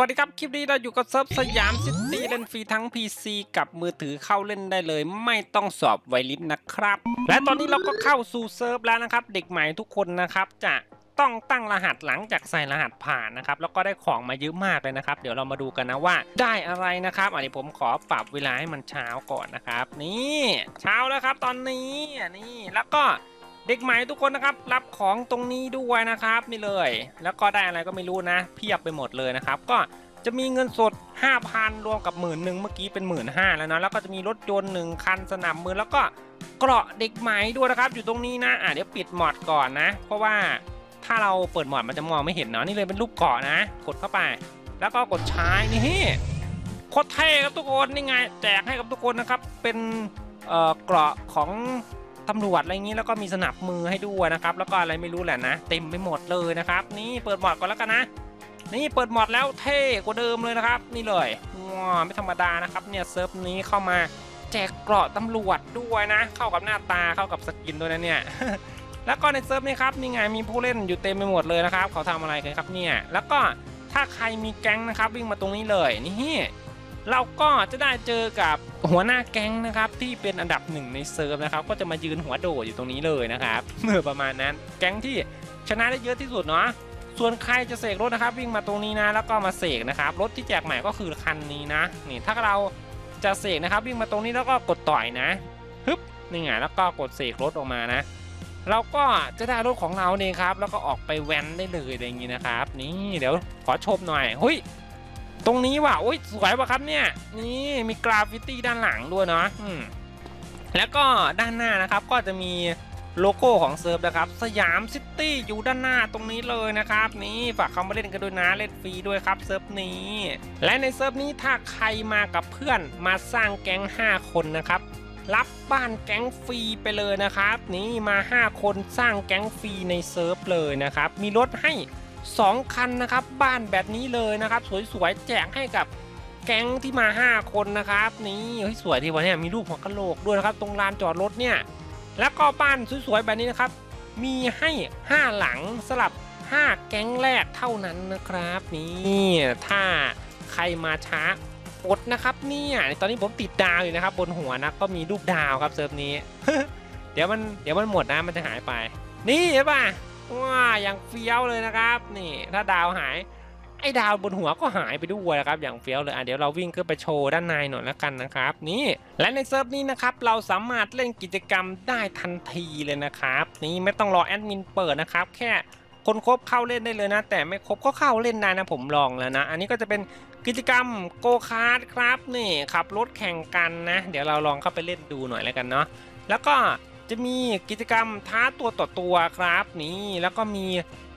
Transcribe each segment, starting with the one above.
วัสดีครับ คลิปนี้เราอยู่กับเซิร์ฟสยามซิตี้เล่นฟรีทั้ง PC กับมือถือเข้าเล่นได้เลย ไม่ต้องสอบไวลิสนะครับ และตอนนี้เราก็เข้าสู่เซิร์ฟแล้วนะครับ เด็กใหม่ทุกคนนะครับจะต้องตั้งรหัสหลังจากใส่รหัสผ่านนะครับ แล้วก็ได้ของมาเยอะมากเลยนะครับ เดี๋ยวเรามาดูกันนะว่าได้อะไรนะครับ อันนี้ผมขอปรับเวลาให้มันเช้าก่อนนะครับ นี่เช้าแล้วครับ ตอนนี้นี่แล้วก็ เด็กใหม่ทุกคนนะครับรับของตรงนี้ด้วยนะครับนี่เลย แล้วก็ได้อะไรก็ไม่รู้นะ เพียบไปหมดเลยนะครับ ก็จะมีเงินสด 5,000 รวมกับหมื่นหนึ่งเมื่อกี้เป็นหมื่นห้าแล้วนะแล้วก็จะมีรถยนต์หนึ่งคันสนับมือแล้วก็เกราะเด็กใหม่ด้วยนะครับ อยู่ตรงนี้นะอะเดี๋ยวปิดหมอดก่อนนะ เพราะว่าถ้าเราเปิดหมอดมันจะมองไม่เห็นเนาะนี่เลยเป็นรูปเกาะนะ กดเข้าไป แล้วก็กดใช้นี่โคตรเท่ครับทุกคนนี่ไงแจกให้กับทุกคนนะครับเป็นเอ่อเกราะของ ตำรวจอะไรอย่างนี้แล้วก็มีสนับมือให้ด้วยนะครับ แล้วก็อะไรไม่รู้แหละนะ เต็มไปหมดเลยนะครับ นี่เปิดหมอดก่อนแล้วกันนะ นี่เปิดหมอดแล้วเท่กว่าเดิมเลยนะครับ นี่เลยว้าไม่ธรรมดานะครับเนี่ยเซิร์ฟนี้เข้ามาแจกเกราะตำรวจด้วยนะ เข้ากับหน้าตาเข้ากับสกินด้วยนะเนี่ยแล้วก็ในเซิร์ฟนี้ครับนี่ไงมีผู้เล่นอยู่เต็มไปหมดเลยนะครับ เขาทำอะไรกันครับเนี่ยแล้วก็ถ้าใครมีแก๊งนะครับวิ่งมาตรงนี้เลยนี่ เราก็จะได้เจอกับหัวหน้าแก๊งนะครับที่เป็นอันดับหนึ่งในเซิร์ฟนะครับก็จะมายืนหัวโดดอยู่ตรงนี้เลยนะครับเมื่อประมาณนั้นแก๊งที่ชนะได้เยอะที่สุดเนาะส่วนใครจะเสกรถนะครับ วิ่งมาตรงนี้นะแล้วก็มาเสกนะครับรถที่แจกใหม่ก็คือคันนี้นะนี่ถ้าเราจะเสกนะครับวิ่งมาตรงนี้แล้วก็กดต่อยนะฮึบนี่ไงแล้วก็กดเสกรถออกมานะ เราก็จะได้รถของเราเองครับ แล้วก็ออกไปแวนได้เลยอะไรอย่างนี้นะครับ นี่เดี๋ยวขอชมหน่อยเฮ้ย ตรงนี้ว่ะโอ้ยสวยว่ะครับเนี่ย นี่มีกราฟฟิตี้ด้านหลังด้วยเนาะแล้วก็ด้านหน้านะครับก็จะมีโลโก้ของเซิร์ฟนะครับสยามซิตี้อยู่ด้านหน้าตรงนี้เลยนะครับ นี่ฝากเข้ามาเล่นกันด้วยนะเล่นฟรีด้วยครับเซิร์ฟนี้ และในเซิร์ฟนี้ถ้าใครมากับเพื่อนมาสร้างแก๊ง 5 คนนะครับ รับบ้านแก๊งฟรีไปเลยนะครับ นี่มา 5 คนสร้างแก๊งฟรีในเซิร์ฟเลยนะครับ มีรถให้ 2 คันนะครับ บ้านแบบนี้เลยนะครับ สวยๆ แจกให้กับแก๊งที่มา 5 คนนะครับนี่เฮ้ยสวยดีวะเนี่ยมีรูปหัวกะโหลกด้วยนะครับ ตรงลานจอดรถเนี่ยแล้วก็บ้านสวยๆแบบนี้นะครับ มีให้ 5 หลังสลับ 5 แก๊งแรกเท่านั้นนะครับนี่ถ้าใครมาช้ากดนะครับเนี่ยตอนนี้ผมติดดาวอยู่นะครับ บนหัวนะก็มีรูปดาวครับเซิร์ฟนี้ เดี๋ยวมันเดี๋ยวมันหมดนะมันจะหายไป นี่เห็นป่ะ ว้าอย่างเฟี้ยวเลยนะครับนี่ถ้าดาวหายไอ้ดาวบนหัวก็หายไปด้วยนะครับอย่างเฟี้ยวเลยอะเดี๋ยวเราวิ่งขึ้นไปโชว์ด้านในหน่อยแล้วกันนะครับนี่และในเซิร์ฟนี้นะครับเราสามารถเล่นกิจกรรมได้ทันทีเลยนะครับนี่ไม่ต้องรอแอดมินเปิดนะครับแค่คนครบเข้าเล่นได้เลยนะ แต่ไม่ครบก็เข้าเล่นได้นะผมลองแล้วนะ อันนี้ก็จะเป็นกิจกรรมโกคาร์ดครับนี่ขับรถแข่งกันนะ เดี๋ยวเราลองเข้าไปเล่นดูหน่อยแล้วกันเนาะแล้วก็ จะมีกิจกรรมท้าตัวต่อตัวครับนี่แล้วก็มี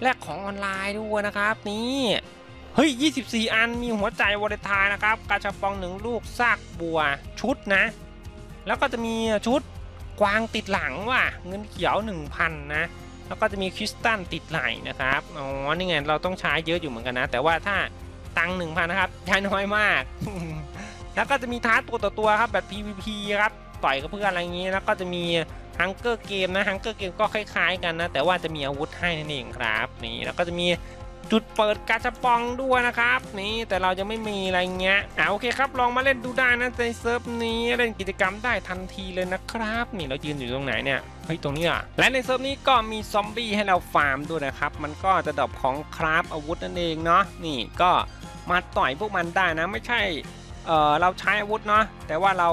แลกของออนไลน์ด้วยนะครับนี่เฮ้ย 24 อันมีหัวใจวอลเลนไทน์นะครับกาชาปองหนึ่งลูกซากบัวชุดนะ แล้วก็จะมีชุดกวางติดหลังว่ะเงินเขียว 1,000 นะ แล้วก็จะมีคริสตัลติดไหลนะครับอ๋อนี่ไงเราต้องใช้เยอะอยู่เหมือนกันนะ แต่ว่าถ้าตังค์1,000นะครับใช้น้อยมาก แล้วก็จะมีท้าตัวต่อตัวครับแบบ PVP ครับ ต่อยกับเพื่อนอะไรอย่างนี้ แล้วก็จะมีฮังเกอร์เกมนะฮังเกอร์เกมก็คล้ายๆกันนะ แต่ว่าจะมีอาวุธให้นั่นเองครับนี่แล้วก็จะมีจุดเปิดกาชาปองด้วยนะครับ นี่แต่เราจะไม่มีอะไรเงี้ยอ่าโอเคครับลองมาเล่นดูได้นะในเซิร์ฟนี้เล่นกิจกรรมได้ทันทีเลยนะครับ นี่เรายืนอยู่ตรงไหนเนี่ยเฮ้ยตรงนี้อะและในเซิร์ฟนี้ก็มีซอมบี้ให้เราฟาร์มด้วยนะครับมันก็จะดรอปของคราฟอาวุธนั่นเองเนาะนี่ก็มาต่อยพวกมันได้นะไม่ใช่เออเราใช้อาวุธเนาะแต่ว่าเรา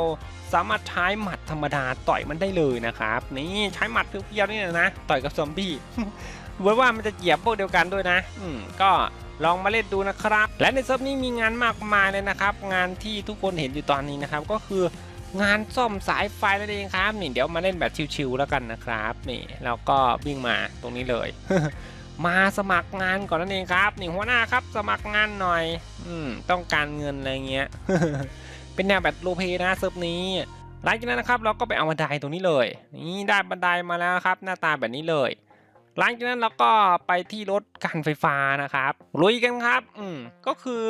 สามารถใช้หมัดธรรมดาต่อยมันได้เลยนะครับนี่ใช้หมัดเพียวๆนี่นะต่อยกับซอมบี้เหมือนว่ามันจะเหยียบพวกเดียวกันด้วยนะ อืมก็ลองมาเล่นดูนะครับ และในเซิร์ฟนี้มีงานมากมายเลยนะครับ งานที่ทุกคนเห็นอยู่ตอนนี้นะครับ ก็คืองานซ่อมสายไฟนั่นเองครับนี่เดี๋ยวมาเล่นแบบชิวๆแล้วกันนะครับนี่เราก็วิ่งมาตรงนี้เลย มาสมัครงานก่อนนั่นเองครับนี่หัวหน้าครับสมัครงานหน่อย อืมต้องการเงินอะไรเงี้ย เป็นแนวแบบโลเพนะเซิร์ฟนี้หลังจากนั้นนะครับเราก็ไปเอาบันไดตรงนี้เลย นี่ได้บันไดมาแล้วครับ หน้าตาแบบนี้เลย หลังจากนั้นเราก็ไปที่รถการไฟฟ้านะครับลุยกันครับ อืมก็คือ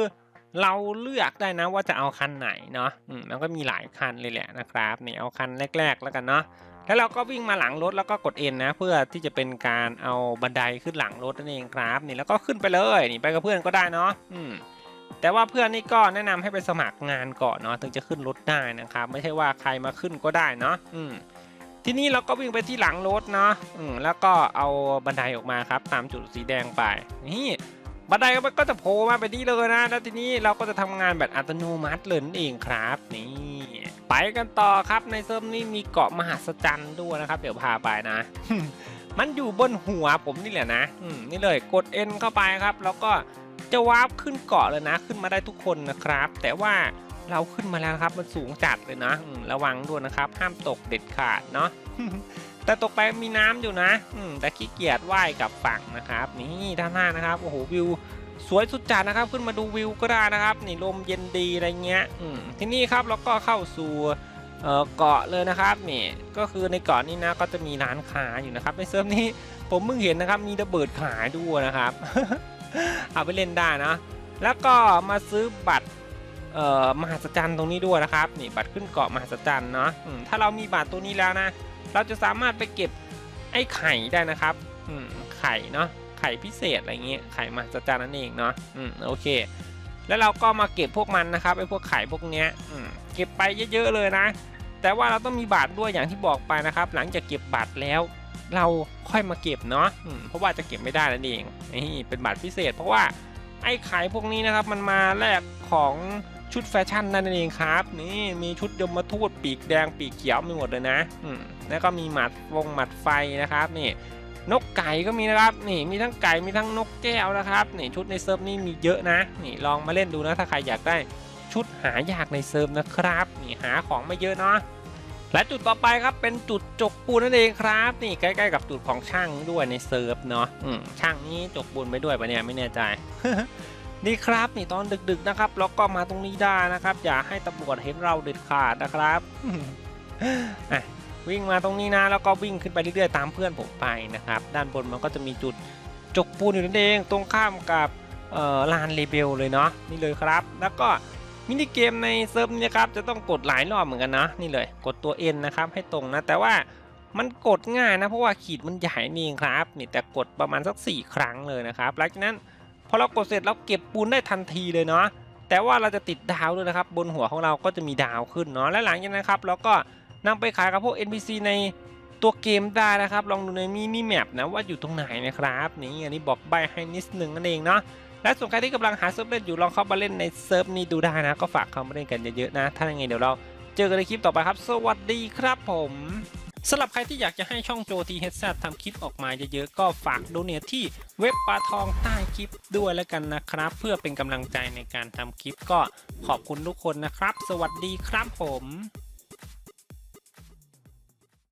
เราเลือกได้นะว่าจะเอาคันไหนเนาะอืมมันก็มีหลายคันเลยแหละนะครับนี่เอาคันแรก ๆ แล้วกันเนาะแล้วเราก็วิ่งมาหลังรถแล้วก็กด N นะ เพื่อที่จะเป็นการเอาบันไดขึ้นหลังรถนั่นเองครับ นี่แล้วก็ขึ้นไปเลยนี่ไปกับเพื่อนก็ได้เนาะอืม แต่ว่าเพื่อนนี่ก็แนะนำให้ไปสมัครงานก่อนเนาะถึงจะขึ้นรถได้นะครับ ไม่ใช่ว่าใครมาขึ้นก็ได้เนาะอืมทีนี้เราก็วิ่งไปที่หลังรถเนาะอืมแล้วก็เอาบันไดออกมาครับ ตามจุดสีแดงไปนี่บันไดมันก็จะโผล่มาไปนี่เลยนะ แล้วทีนี้เราก็จะทำงานแบบอัตโนมัติเลยนั่นเองครับ นี่ ไปกันต่อครับในเซิร์ฟนี้มีเกาะมหัศจรรย์ด้วยนะครับ เดี๋ยวพาไปนะ มันอยู่บนหัวผมนี่แหละนะ อืมนี่เลยกด N เข้าไปครับ แล้วก็ จะวาร์ปขึ้นเกาะเลยนะ ขึ้นมาได้ทุกคนนะครับ แต่ว่าเราขึ้นมาแล้วครับมันสูงจัดเลยนะระวังด้วยนะครับ ห้ามตกเด็ดขาดเนาะแต่ตกไปมีน้ำอยู่นะอืแต่ขี้เกียจว่ายกลับฝั่งนะครับ นี่ด้านหน้านะครับโอ้โหวิว สวยสุดจัดนะครับ ขึ้นมาดูวิวก็ได้นะครับ นี่ลมเย็นดีอะไรเงี้ยอืที่นี่ครับเราก็เข้าสู่เอ่อเกาะเลยนะครับนี่ก็คือในเกาะนี้นะก็จะมีร้านค้าอยู่นะครับในเซิร์ฟนี้ผมเพิ่งเห็นนะครับมีระเบิดขายด้วยนะครับ เอาไปเล่นได้นะ แล้วก็มาซื้อบัตรเอ่อมหัศจรรย์ตรงนี้ด้วยนะครับนี่บัตรขึ้นเกาะมหัศจรรย์เนาะถ้าเรามีบัตรตัวนี้แล้วนะ เราจะสามารถไปเก็บไอ้ไข่ได้นะครับอืมไข่เนาะไข่พิเศษอะไรเงี้ยไข่มหัศจรรย์นั่นเองเนาะอืมโอเค แล้วเราก็มาเก็บพวกมันนะครับไอ้พวกไข่พวกเนี้ยอืมเก็บไปเยอะๆเลยนะ แต่ว่าเราต้องมีบาทด้วยอย่างที่บอกไปนะครับ หลังจากเก็บบาทแล้ว เราค่อยมาเก็บเนาะอืมเพราะว่าจะเก็บไม่ได้นั่นเองนี่เป็นบาทพิเศษ เพราะว่าไอ้ไข่พวกนี้นะครับมันมาแลกของชุดแฟชั่นนั่นเองครับ นี่มีชุดยมทูตปีกแดงปีกเขียวมีหมดเลยนะอืมแล้วก็มีหมัดวงหมัดไฟนะครับนี่นกไก่ก็มีนะครับนี่มีทั้งไก่มีทั้งนกแก้วนะครับนี่ชุดในเซิร์ฟนี่มีเยอะนะนี่ลองมาเล่นดูนะถ้าใครอยากได้ชุดหายากในเซิร์ฟนะครับนี่หาของไม่เยอะเนาะ และจุดต่อไปครับเป็นจุดจกปูนนั่นเองครับ นี่ใกล้ๆกับจุดของช่างด้วยในเซิร์ฟเนาะอืมช่างนี้จกปูนไปด้วยปะเนี่ยไม่แน่ใจนี่ครับนี่ตอนดึกๆนะครับแล้วก็มาตรงนี้ได้นะครับ อย่าให้ตำรวจเห็นเราเด็ดขาดนะครับอะวิ่งมาตรงนี้นะแล้วก็วิ่งขึ้นไปเรื่อยๆตามเพื่อนผมไปนะครับ ด้านบนมันก็จะมีจุดจกปูนอยู่นั่นเอง ตรงข้ามกับเอ่อลานเลเบลเลยเนาะนี่เลยครับ แล้วก็ มินิเกมในเซิร์ฟนี้นะครับจะต้องกดหลายรอบเหมือนกันนะนี่เลย กดตัว N นะครับให้ตรงนะ แต่ว่ามันกดง่ายนะเพราะว่าขีดมันใหญ่นี่เองครับนี่แต่กดประมาณสัก 4 ครั้งเลยนะครับหลังจากนั้นพอเรากดเสร็จเราเก็บปูนได้ทันทีเลยเนาะแต่ว่าเราจะติดดาวด้วยนะครับ บนหัวของเราก็จะมีดาวขึ้นเนาะและหลังจากนั้นครับเราก็นำไปขายกับพวก NPC ในตัวเกมได้นะครับ ลองดูในมินิแมปนะว่าอยู่ตรงไหนนะครับนี่อันนี้บอกใบให้นิดนึงนั่นเองเนาะ และส่วนใครที่กำลังหาเซิร์ฟเล่นอยู่ลองเข้ามาเล่นในเซิร์ฟนี้ดูได้นะ ก็ฝากเข้ามาเล่นกันเยอะๆนะ ถ้าอย่างไงเดี๋ยวเราเจอกันในคลิปต่อไปครับ สวัสดีครับผมสำหรับใครที่อยากจะให้ช่องโจทีเฮดซทำคลิปออกมาเยอะๆ ก็ฝากโดเนทที่เว็บปลาทองใต้คลิปด้วยแล้วกันนะครับ เพื่อเป็นกำลังใจในการทำคลิปก็ขอบคุณทุกคนนะครับ สวัสดีครับผม